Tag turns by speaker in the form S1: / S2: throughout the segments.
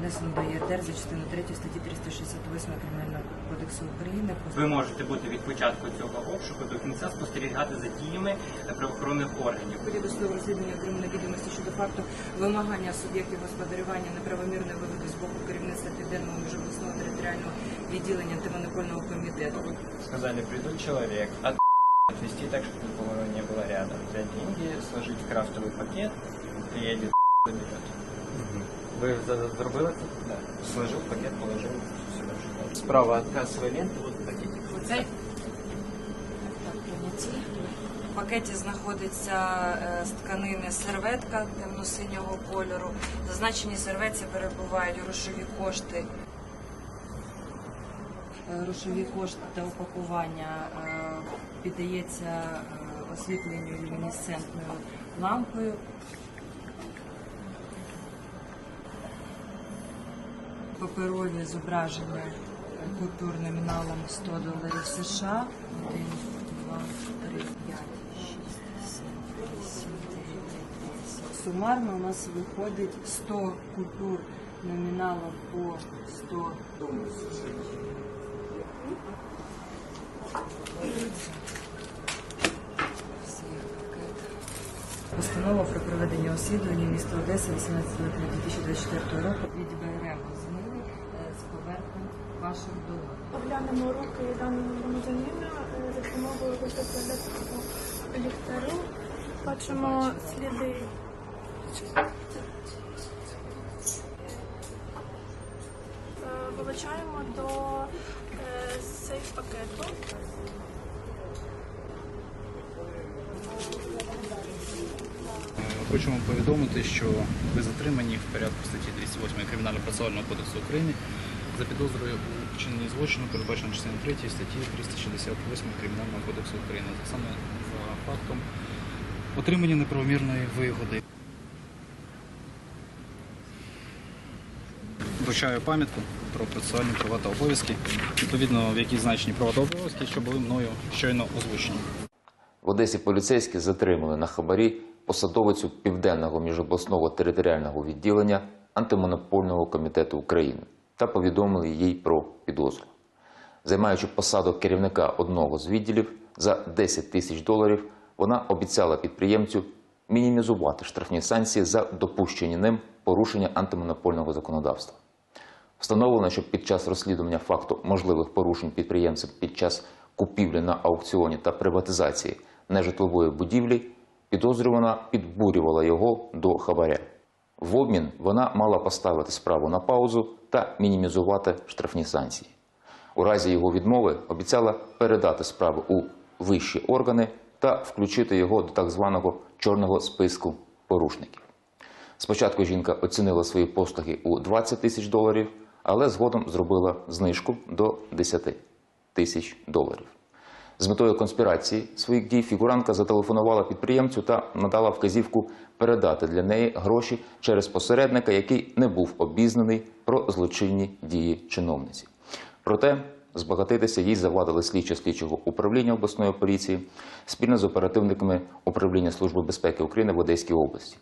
S1: внесено до ЄРДР за частиною 3 статті 368 Кримінального кодексу України.
S2: Ви можете бути від початку цього обшуку до кінця спостерігати за діями правоохоронних органів.
S1: В ході досудового розслідування отримано відомості щодо факту вимагання суб'єктів господарювання неправомірної виводу з боку керівництва Південного міжобласного територіального відділення антимонопольного комітету.
S2: Сказали, придут человек, от отвезти так, чтобы никого не было рядом. Взять деньги, сложить в крафтовый пакет, приедет, заберет. Ви зробили це? Да. Сложив пакет, положив сюди. в Справа от кассовой ленты, вот пакетик.
S1: Оцей так, прийняті. В пакеті знаходиться е, з тканини серветка темно-синього кольору. В зазначеній серветці перебувають грошові кошти. Е, Грошові кошти та упакування е, піддається е, освітленню люмінесцентною лампою. Паперові зображення купюр номіналом 100 доларів США. 1, 2, 3, 5, 6, 7, 8, 9, 10. Сумарно у нас виходить 100 купюр номіналом по 100 доларів. Постанова про проведення освітлення міста Одеса 18 липня 2024 року відберемо зміни ваших долонь.
S3: Оглянемо руки даного громадянина е, за допомогою ультрафіолетового ліхтарю. Бачимо сліди. Е, Вилучаємо до сейф пакету.
S4: Хочемо повідомити, що ви затримані в порядку статті 208 Кримінально-процесуального кодексу України за підозрою у вчиненні злочину, передбачено частиною 3 статті 368 Кримінального кодексу України, саме за фактом отримання неправомірної вигоди. Вручаю пам'ятку про процесуальні права та обов'язки, відповідно в якій значені права та обов'язки, що були мною щойно озвучені.
S5: В Одесі поліцейські затримали на хабарі посадовицю Південного міжобласного територіального відділення антимонопольного комітету України та повідомили їй про підозру. Займаючи посаду керівника одного з відділів за 10 тисяч доларів, вона обіцяла підприємцю мінімізувати штрафні санкції за допущені ним порушення антимонопольного законодавства. Встановлено, що під час розслідування факту можливих порушень підприємцем під час купівлі на аукціоні та приватизації нежитлової будівлі підозрювана підбурювала його до хабаря. В обмін вона мала поставити справу на паузу та мінімізувати штрафні санкції. У разі його відмови обіцяла передати справу у вищі органи та включити його до так званого чорного списку порушників. Спочатку жінка оцінила свої послуги у 20 тисяч доларів, але згодом зробила знижку до 10 тисяч доларів. З метою конспірації своїх дій фігуранка зателефонувала підприємцю та надала вказівку передати для неї гроші через посередника, який не був обізнаний про злочинні дії чиновниці. Проте збагатитися їй завадили слідчі слідчого управління обласної поліції спільно з оперативниками управління Служби безпеки України в Одеській області.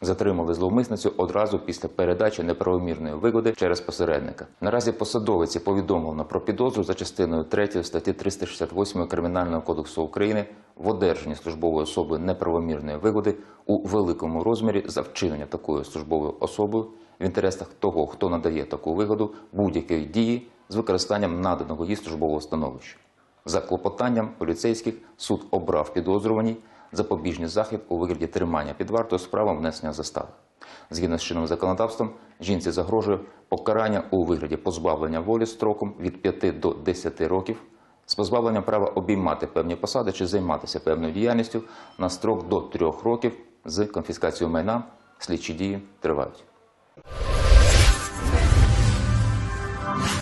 S5: Затримали зловмисницю одразу після передачі неправомірної вигоди через посередника. Наразі посадовиці повідомлено про підозру за частиною 3 статті 368 Кримінального кодексу України в одержанні службової особи неправомірної вигоди у великому розмірі за вчинення такою службовою особою в інтересах того, хто надає таку вигоду будь-якої дії з використанням наданого їй службового становища. За клопотанням поліцейських суд обрав підозрюваній запобіжний захід у вигляді тримання під вартою з правом внесення застави. Згідно з чинним законодавством, жінці загрожує покарання у вигляді позбавлення волі строком від 5 до 10 років з позбавленням права обіймати певні посади чи займатися певною діяльністю на строк до 3 років з конфіскацією майна. Слідчі дії тривають.